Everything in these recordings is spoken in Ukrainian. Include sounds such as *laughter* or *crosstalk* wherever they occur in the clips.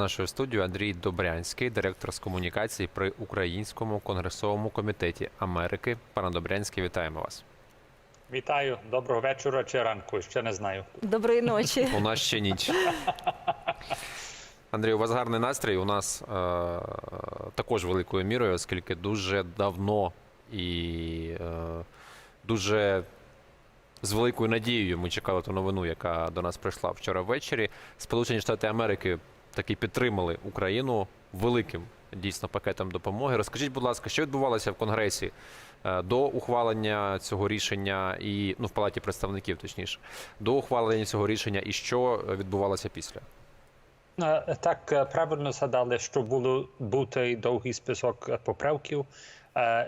Нашою студією Андрій Добрянський, директор з комунікації при Українському конгресовому комітеті Америки. Пане Добрянський, вітаємо вас. Вітаю, доброго вечора чи ранку. Ще не знаю. Доброї ночі. У нас ще ніч. Андрій, у вас гарний настрій. У нас е- також великою мірою, оскільки дуже давно і е- дуже з великою надією ми чекали ту новину, яка до нас прийшла вчора ввечері. Сполучені Штати Америки таки підтримали Україну великим дійсно пакетом допомоги. Розкажіть, будь ласка, що відбувалося в Конгресі е, до ухвалення цього рішення і ну в палаті представників, точніше, до ухвалення цього рішення, і що відбувалося після? Е, Так е, правильно згадали, що було бути довгий список е, поправків, е,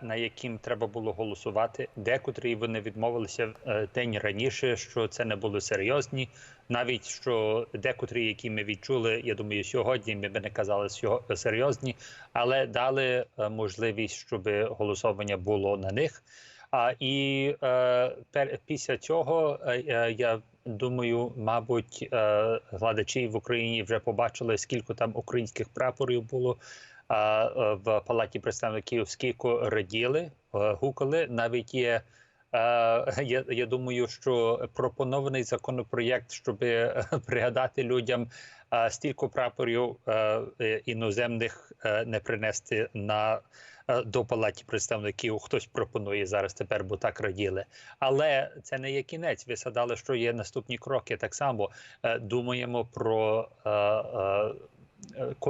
на яким треба було голосувати. Декотрі вони відмовилися е, день раніше, що це не були серйозні. Навіть що декотрі, які ми відчули, я думаю, сьогодні ми би не казали серйозні, але дали е, можливість, щоб голосування було на них. А і е, після цього е, е, я думаю, мабуть, е, глядачі в Україні вже побачили, скільки там українських прапорів було е, е, в палаті представників, скільки раділи, е, гукали. Навіть є. е, *laughs* Я, я думаю, що пропонований законопроєкт, щоб *laughs* пригадати людям е, стільки прапорів е, е, іноземних е, не принести на е, до палаті представників. Хтось пропонує зараз тепер, бо так раділи. Але це не є кінець. Ви згадали, що є наступні кроки. Так само е, думаємо про.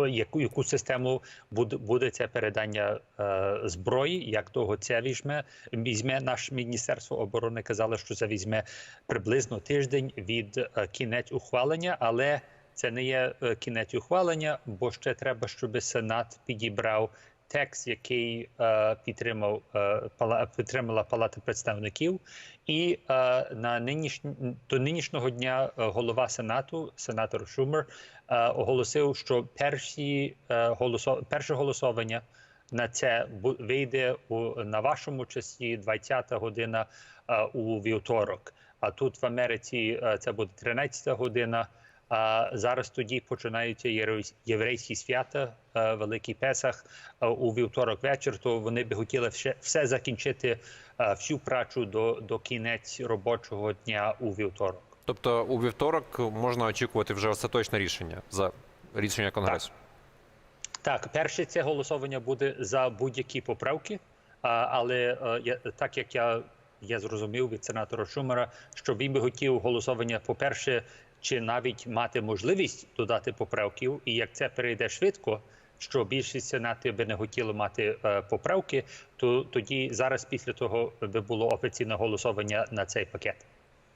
Яку, яку систему буде, буде це передання е, зброї? Як того це візьме? Візьме наше міністерство оборони. Казало, що це візьме приблизно тиждень від е, кінець ухвалення, але це не є е, кінець ухвалення, бо ще треба, щоб Сенат підібрав текст, який е, підтримав е, пала, підтримала Палата представників, і е, на нинішнь, до нинішнього дня е, голова Сенату, сенатор Шумер, е, оголосив, що перші е, голосо, перше голосування на це вийде у на вашому часі 20 година е, у вівторок. А тут в Америці е, це буде 13 година. А зараз тоді починаються єврей- єврейські свята, е, Великий Песах е, у вівторок вечір. То вони би хотіли все, все закінчити е, всю працю до, до кінець робочого дня у вівторок. Тобто у вівторок можна очікувати вже остаточне рішення за рішення Конгресу. Так, перше це голосування буде за будь-які поправки, але так як я, я зрозумів від сенатора Шумера, що він би хотів голосування, по-перше, чи навіть мати можливість додати поправків, і як це перейде швидко. Що більшість сенатів би не хотіли мати е, поправки, то тоді зараз після того би було офіційне голосування на цей пакет.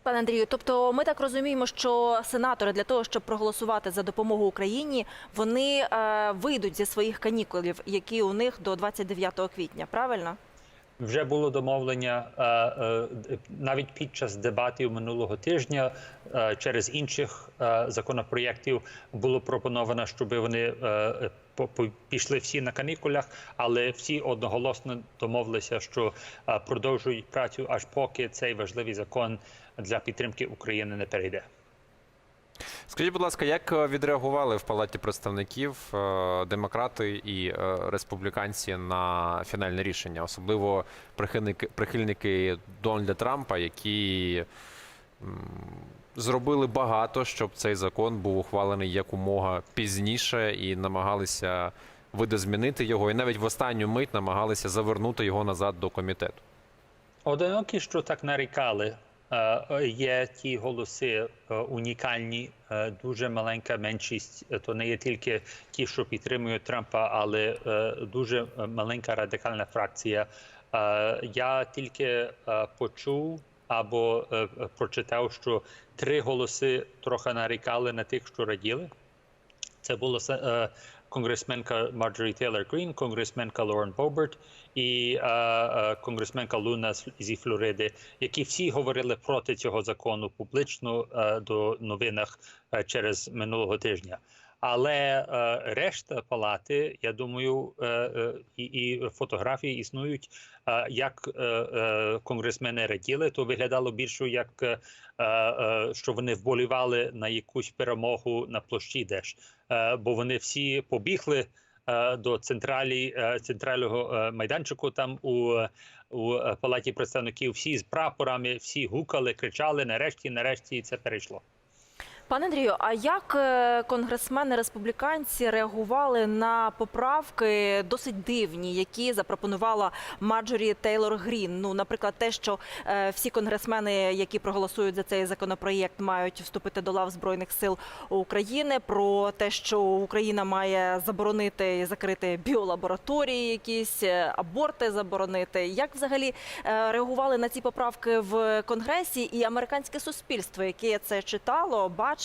Пане Андрію, тобто ми так розуміємо, що сенатори для того, щоб проголосувати за допомогу Україні, вони е, вийдуть зі своїх канікулів, які у них до 29 квітня, правильно? Вже було домовлення е, е, навіть під час дебатів минулого тижня е, через інших законопроєктів було пропоновано, щоб вони пішли всі на канікулях, але всі одноголосно домовилися, що продовжують працю аж поки цей важливий закон для підтримки України не перейде. Скажіть, будь ласка, як е, відреагували в палаті представників е, демократи і е, республіканці на фінальне рішення, особливо прихильники, прихильники Дональда Трампа, які зробили багато, щоб цей закон був ухвалений якомога пізніше і намагалися видозмінити його, і навіть в останню мить намагалися завернути його назад до комітету. Одинокі, що так нарікали, є ті голоси е, унікальні, е, дуже маленька меншість. Е, То не є тільки ті, що підтримують Трампа, але е, дуже е, маленька радикальна фракція. Е, Я тільки е, почув або е, е, прочитав, що три голоси трохи нарікали на тих, що раділи. Це була конгресменка Марджорі Тейлор Грін, конгресменка Лорен Боберт і конгресменка Луна зі Флориди, які всі говорили проти цього закону публічно до новинах через минулого тижня. Але е, решта палати, я думаю, е, е, і, фотографії існують, е, як е, е, конгресмени раділи, то виглядало більше як е, е, що вони вболівали на якусь перемогу на площі Деш, е, бо вони всі побігли е, до централі е, центрального е, майданчику там у, у палаті представників. Всі з прапорами, всі гукали, кричали. Нарешті, нарешті це перейшло. Пане Андрію, а як е, конгресмени республіканці реагували на поправки досить дивні, які запропонувала Марджорі Тейлор Грін? Ну, наприклад, те, що е, всі конгресмени, які проголосують за цей законопроєкт, мають вступити до лав збройних сил України, про те, що Україна має заборонити і закрити біолабораторії, якісь е, аборти заборонити. Як взагалі реагували на ці поправки в конгресі і американське суспільство, яке це читало, бачило?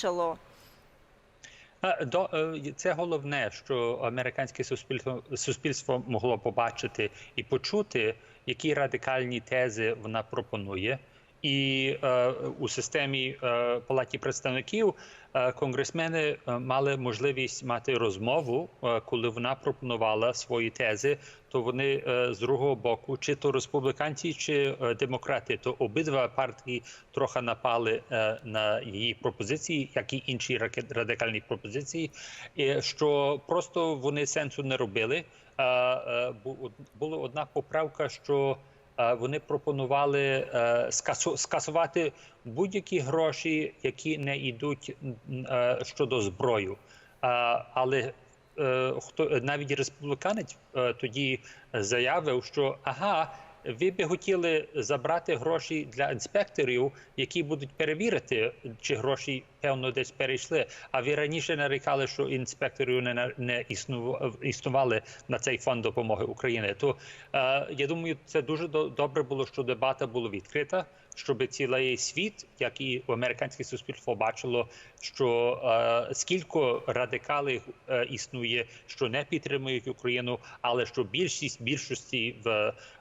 А, е, це головне, що американське суспільство суспільство могло побачити і почути, які радикальні тези вона пропонує. І е, у системі е, палаті представників е, конгресмени е, мали можливість мати розмову, е, коли вона пропонувала свої тези. То вони е, з другого боку, чи то республіканці, чи е, демократи, то обидва партії трохи напали е, на її пропозиції, як і інші радикальні пропозиції, і що просто вони сенсу не робили. Е, е, бу- була одна поправка, що вони пропонували е, скасувати будь-які гроші, які не йдуть е, щодо зброю. Е, Але е, хто навіть республіканець е, тоді заявив, що ага. Ви би хотіли забрати гроші для інспекторів, які будуть перевірити, чи гроші певно десь перейшли. А ви раніше нарікали, що інспекторів не не існували на цей фонд допомоги України. То е, я думаю, це дуже до- добре було, що дебата була відкрита, щоб цілий світ, як і американське суспільство, бачило, що е, скільки радикалів е, існує, що не підтримують Україну, але що більшість більшості в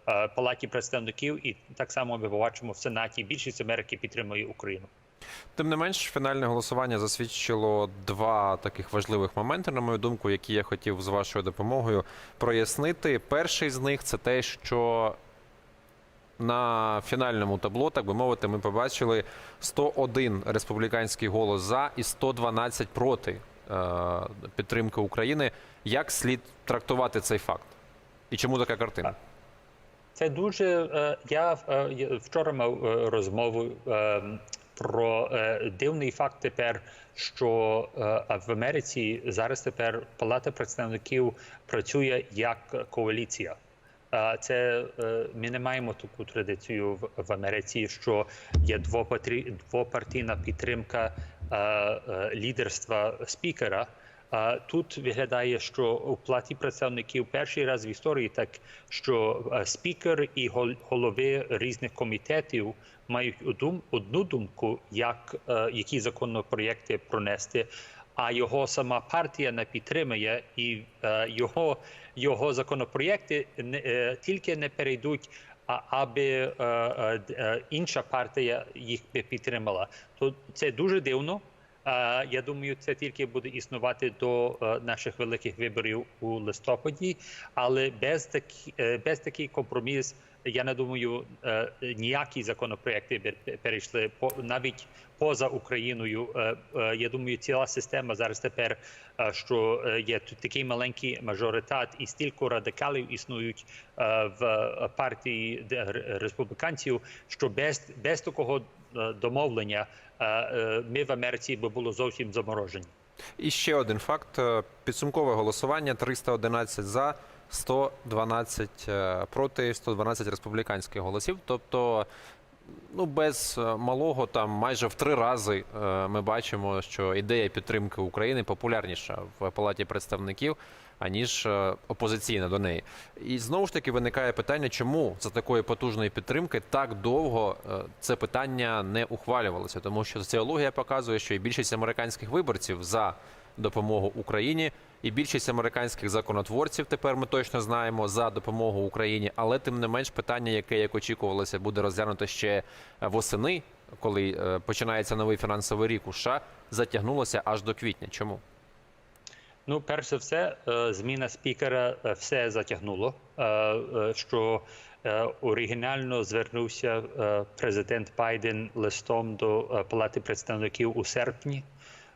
е, палаті представників, і так само ми побачимо в сенаті. Більшість Америки підтримує Україну. Тим не менш, фінальне голосування засвідчило два таких важливих моменти, на мою думку, які я хотів з вашою допомогою прояснити. Перший з них це те, що на фінальному табло, так би мовити, ми побачили 101 республіканський голос за і 112 проти е, підтримки України. Як слід трактувати цей факт? І чому така картина? Це дуже е, я е, вчора мав розмову про дивний факт тепер, що в Америці зараз тепер Палата представників працює як коаліція. Це е, ми не маємо таку традицію в, Америці, що є двопартійна підтримка е, е, лідерства спікера. А тут виглядає, що у платі представників перший раз в історії так, що спікер і голови різних комітетів мають одну думку, як які законопроєкти пронести. А його сама партія не підтримує, і е, його, його законопроєкти не, е, тільки не перейдуть, аби е, інша партія їх би підтримала. То це дуже дивно. Я думаю, це тільки буде існувати до наших великих виборів у листопаді, але без такі е, без такий компроміс. Я не думаю, е, ніякі законопроекти перейшли навіть поза Україною. Е, е, Я думаю, ціла система зараз тепер, що є тут такий маленький мажоритат, і стільки радикалів існують в партії республіканців, що без, без такого домовлення ми в Америці би було зовсім заморожені. І ще один факт: підсумкове голосування: 311 за, 112 е, проти, 112 республіканських голосів. Тобто, ну без е, малого, там майже в три рази е, ми бачимо, що ідея підтримки України популярніша в палаті представників. Аніж опозиційна до неї, і знову ж таки виникає питання, чому за такої потужної підтримки так довго це питання не ухвалювалося, тому що соціологія показує, що і більшість американських виборців за допомогу Україні, і більшість американських законотворців тепер ми точно знаємо за допомогу Україні. Але тим не менш, питання, яке як очікувалося, буде розглянуто ще восени, коли е, починається новий фінансовий рік у США, затягнулося аж до квітня. Чому? Ну, перш за все, е, зміна спікера е, все затягнуло. Що оригінально звернувся президент Байден листом до Палати представників у серпні.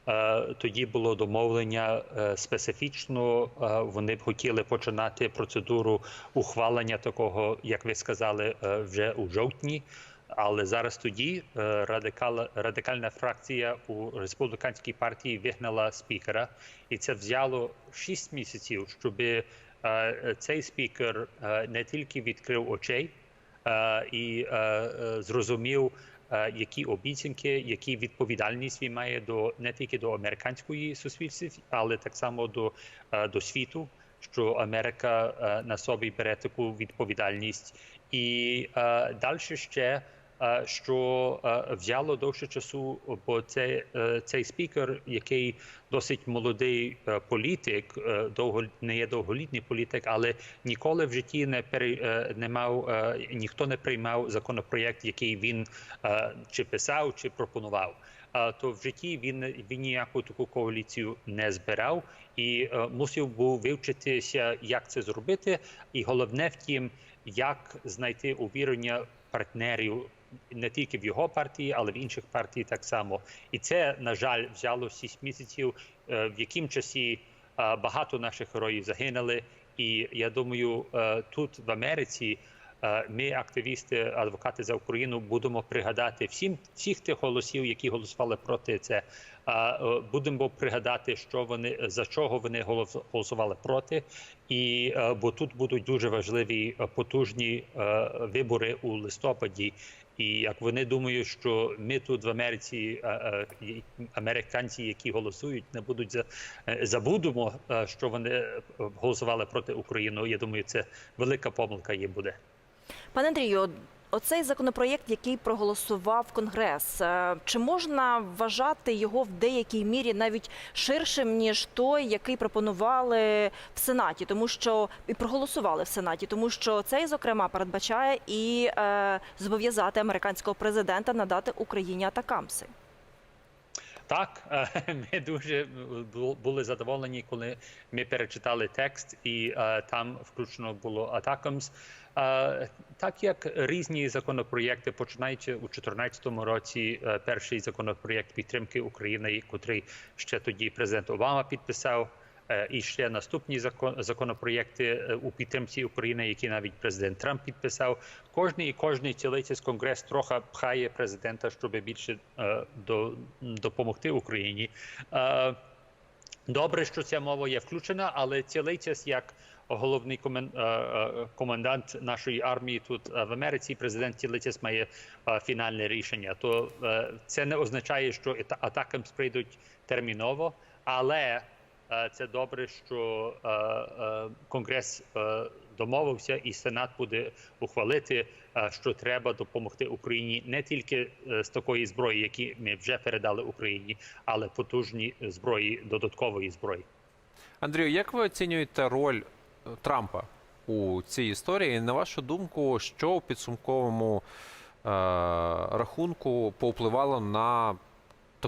Е, Тоді було домовлення е, специфічно. е, Вони б хотіли починати процедуру ухвалення такого, як ви сказали, вже у жовтні. Але зараз тоді радикал, радикальна фракція у республіканській партії вигнала спікера, і це взяло 6 місяців, щоб цей спікер не тільки відкрив очей і зрозумів, які обіцянки, які відповідальність він має до не тільки до американської суспільства, але так само до, е, до світу, що Америка е, на собі бере таку відповідальність, і е, далі ще. Е, Що е, взяло довше часу, бо це е, цей спікер, який досить молодий політик, довго не є довголітній політик, але ніколи в житті не пере, мав ніхто не приймав законопроєкт, який він чи писав, чи пропонував. То в житті він він ніяку таку коаліцію не збирав і мусив був вивчитися, як це зробити. І головне втім, як знайти увірення партнерів не тільки в його партії, але в інших партій так само. І це, на жаль, взяло 6 місяців, е, в яким часі е, багато наших героїв загинули. І я думаю, е, тут в Америці ми, активісти, адвокати за Україну, будемо пригадати всім всіх тих голосів, які голосували проти це. Будемо пригадати, що вони за чого вони голос- голосували проти, і бо тут будуть дуже важливі потужні вибори у листопаді. І як вони думають, що ми тут в Америці, е, е, американці, які голосують, не будуть за е, забудемо, що вони голосували проти України. Я думаю, це велика помилка їм буде. Пане Андрію, оцей законопроєкт, який проголосував Конгрес, е, чи можна вважати його в деякій мірі навіть ширшим ніж той, який пропонували в Сенаті, тому що і проголосували в Сенаті, тому що цей зокрема передбачає і е, зобов'язати американського президента надати Україні атакамси. Так, е, *laughs* ми дуже були задоволені, коли ми перечитали текст, і е, там включено було атакамс. Е, Так як різні законопроєкти, починаючи у 2014 році, е, перший законопроєкт підтримки України, який ще тоді президент Обама підписав. Е, І ще наступні закон, законопроєкти е, у підтримці України, які навіть президент Трамп підписав. Кожний і кожний цілий конгрес трохи пхає президента, щоб більше е, до, допомогти Україні. Добре, що ця мова є включена, але цілий час як головний комен, комендант нашої армії тут в Америці, президент цілий має фінальне рішення. То це не означає, що ата- атакам прийдуть терміново, але це добре, що е, е, Конгрес е, домовився, і Сенат буде ухвалити, е, що треба допомогти Україні не тільки е, з такої зброї, які ми вже передали Україні, але потужні зброї, додаткової зброї. Андрію, як ви оцінюєте роль е, Трампа у цій історії? На вашу думку, що у підсумковому е, рахунку повпливало на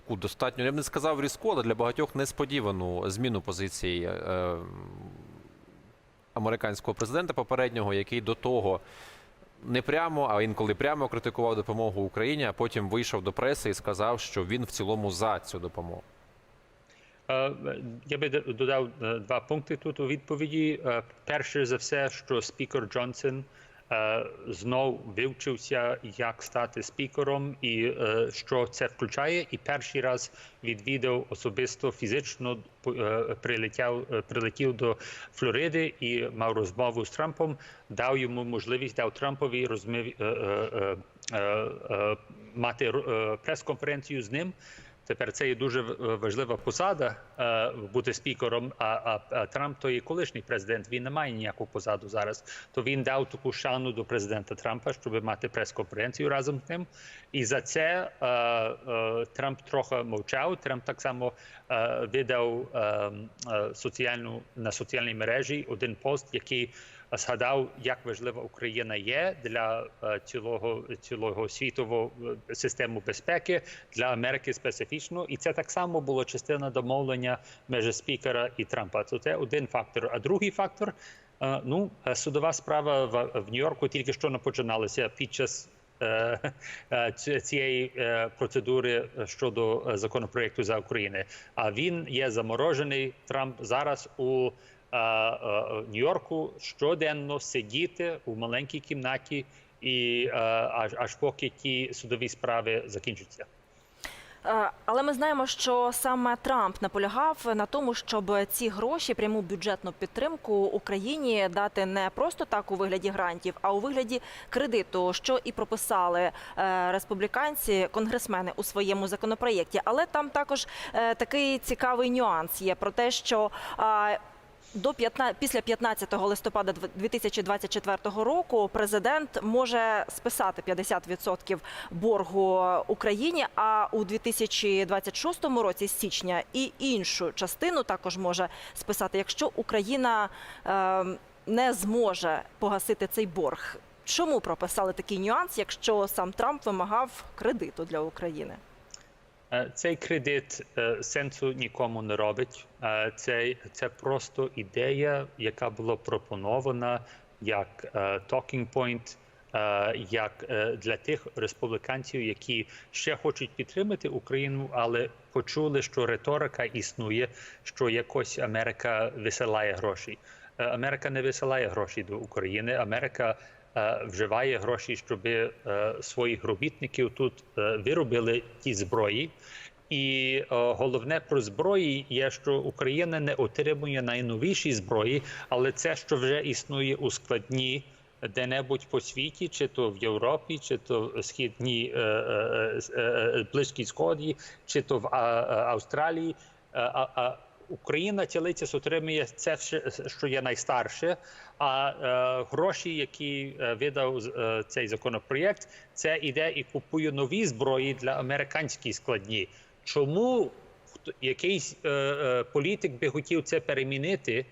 таку достатньо, я б не сказав різку, але для багатьох несподівану зміну позиції е, американського президента попереднього, який до того не прямо, а інколи прямо критикував допомогу Україні, а потім вийшов до преси і сказав, що він в цілому за цю допомогу. Е, Я би додав е, два пункти тут у відповіді. Е, Перше за все, що спікер Джонсон знов вивчився, як стати спікером, і е, що це включає. І перший раз відвідав особисто фізично е, прилетів, е, прилетів до Флориди і мав розмову з Трампом, дав йому можливість, дав Трампові розмов, е, е, е, е, мати е, прес-конференцію з ним. Тепер це є дуже важлива посада е, бути спікером. А, а, а Трамп то є колишній президент. Він не має ніяку посаду зараз. То він дав таку шану до президента Трампа, щоб мати прес-конференцію разом з ним. І за це е, е, Трамп трохи мовчав. Трамп так само е, видав е, е, соціальну на соціальній мережі один пост, який згадав, як важлива Україна є для е, цілого цілого світового е, системи безпеки для Америки специфічно, і це так само було частина домовлення між спікера і Трампа. Це один фактор. А другий фактор е, ну е, судова справа в, Нью-Йорку тільки що не починалася під час. е, е, ці- Цієї е, процедури щодо е, законопроекту за України, а він є заморожений. Трамп зараз у е, е, Нью-Йорку щоденно сидіти у маленькій кімнаті, і е, аж аж поки ті судові справи закінчаться. Е, Але ми знаємо, що саме Трамп наполягав на тому, щоб ці гроші, пряму бюджетну підтримку Україні дати не просто так у вигляді грантів, а у вигляді кредиту, що і прописали е, республіканці, конгресмени у своєму законопроєкті. Але там також е, такий цікавий нюанс є про те, що е, до 15, після 15 листопада 2024 року президент може списати 50% боргу Україні, а у 2026 році з січня і іншу частину також може списати, якщо Україна е, не зможе погасити цей борг. Чому прописали такий нюанс, якщо сам Трамп вимагав кредиту для України? Е, Цей кредит е, сенсу нікому не робить. Е, Це, це просто ідея, яка була пропонована як talking point, як для тих республіканців, які ще хочуть підтримати Україну, але почули, що риторика існує, що якось Америка висилає гроші. Америка не висилає гроші до України. Америка вживає гроші, щоб е, своїх робітників тут е, виробили ті зброї. І е, головне про зброї є, що Україна не отримує найновіші зброї, але це, що вже існує у складні де-небудь по світі, чи то в Європі, чи то в східній е, е, е, е, Близькій Сході, чи то в е, Австралії. Е, Україна цілиця отримує це, що є найстарше. А е, гроші, які е, видав е, цей законопроєкт, це іде і купує нові зброї для американських складні. Чому якийсь е, е, політик би хотів це перемінити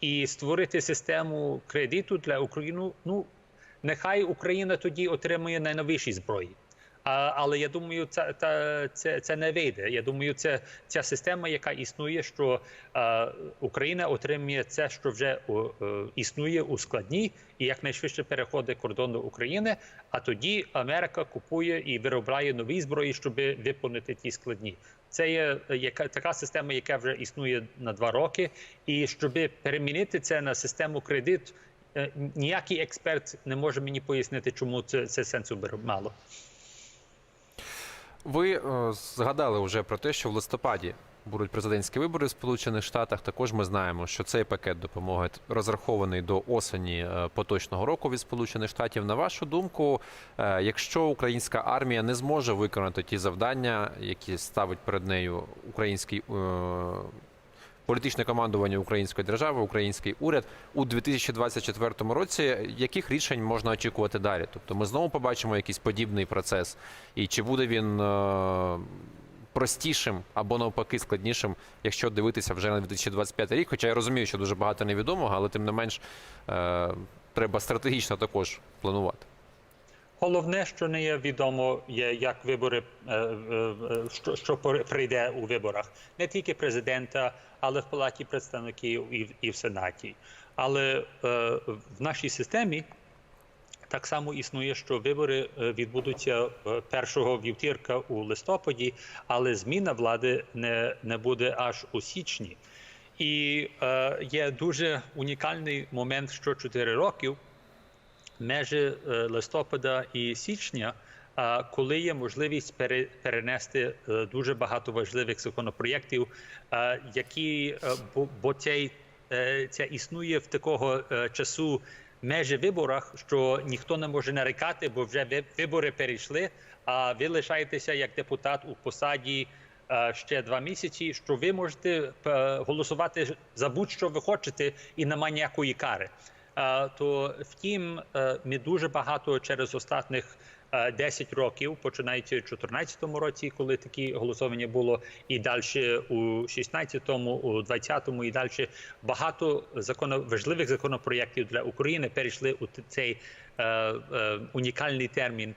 і створити систему кредиту для України? Ну нехай Україна тоді отримує найновіші зброї. Але я думаю, це, це, це, це не вийде. Я думаю, це ця система, яка існує, що е, Україна отримує це, що вже е, існує у складні, і якнайшвидше переходить кордон до України. А тоді Америка купує і виробляє нові зброї, щоб виповнити ті складні. Це є яка така система, яка вже існує на два роки, і щоб перемінити це на систему кредит. е, Ніякий експерт не може мені пояснити, чому це, це сенсу мало. Ви е, згадали вже про те, що в листопаді будуть президентські вибори в Сполучених Штатах. Також ми знаємо, що цей пакет допомоги розрахований до осені е, поточного року від Сполучених Штатів. На вашу думку, е, якщо українська армія не зможе виконати ті завдання, які ставить перед нею український політичне командування української держави, український уряд у 2024 році, яких рішень можна очікувати далі? Тобто, ми знову побачимо якийсь подібний процес, і чи буде він е, простішим або навпаки складнішим, якщо дивитися вже на 2025 рік? Хоча я розумію, що дуже багато невідомого, але тим не менш е, треба стратегічно також планувати. Головне, що не є відомо, є як вибори, е, е, е, що, що прийде у виборах, не тільки президента, але в палаті представників і в, і в сенаті. Але в нашій системі так само існує, що вибори відбудуться першого вівтірка у листопаді, але зміна влади не, не буде аж у січні. І е, є дуже унікальний момент, що 4 років межі е, листопада і січня, коли є можливість пере- перенести е, дуже багато важливих законопроєктів, е, які бо, цей, це існує в такого часу межі виборах, що ніхто не може нарікати, бо вже ви- вибори перейшли. А ви лишаєтеся як депутат у посаді ще два місяці, що ви можете голосувати за будь-що ви хочете, і немає ніякої кари. Е, То втім, е, ми дуже багато через останніх е, 10 років, починаючи в 2014 році, коли такі голосування було, і далі у 16-му, у 20-му і далі багато законо, важливих законопроєктів для України перейшли у цей е, е, унікальний термін.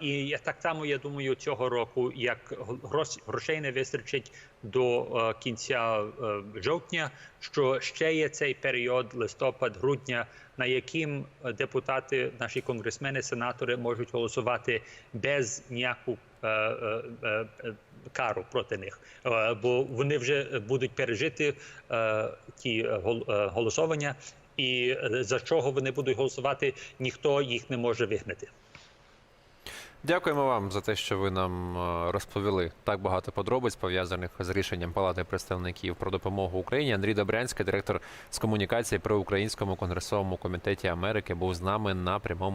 І так само я думаю, цього року, як грош- грошей не вистачить до е, кінця е, жовтня, що ще є цей період листопад, грудня, на яким депутати, наші конгресмени, сенатори можуть голосувати без ніяку е, кару проти них, бо вони вже будуть пережити ті голосування, і за чого вони будуть голосувати, ніхто їх не може вигнати. Дякуємо вам за те, що ви нам е, розповіли так багато подробиць пов'язаних з рішенням Палати представників про допомогу Україні. Андрій Добрянський, директор з комунікації при Українському конгресовому комітеті Америки, був з нами на прямому.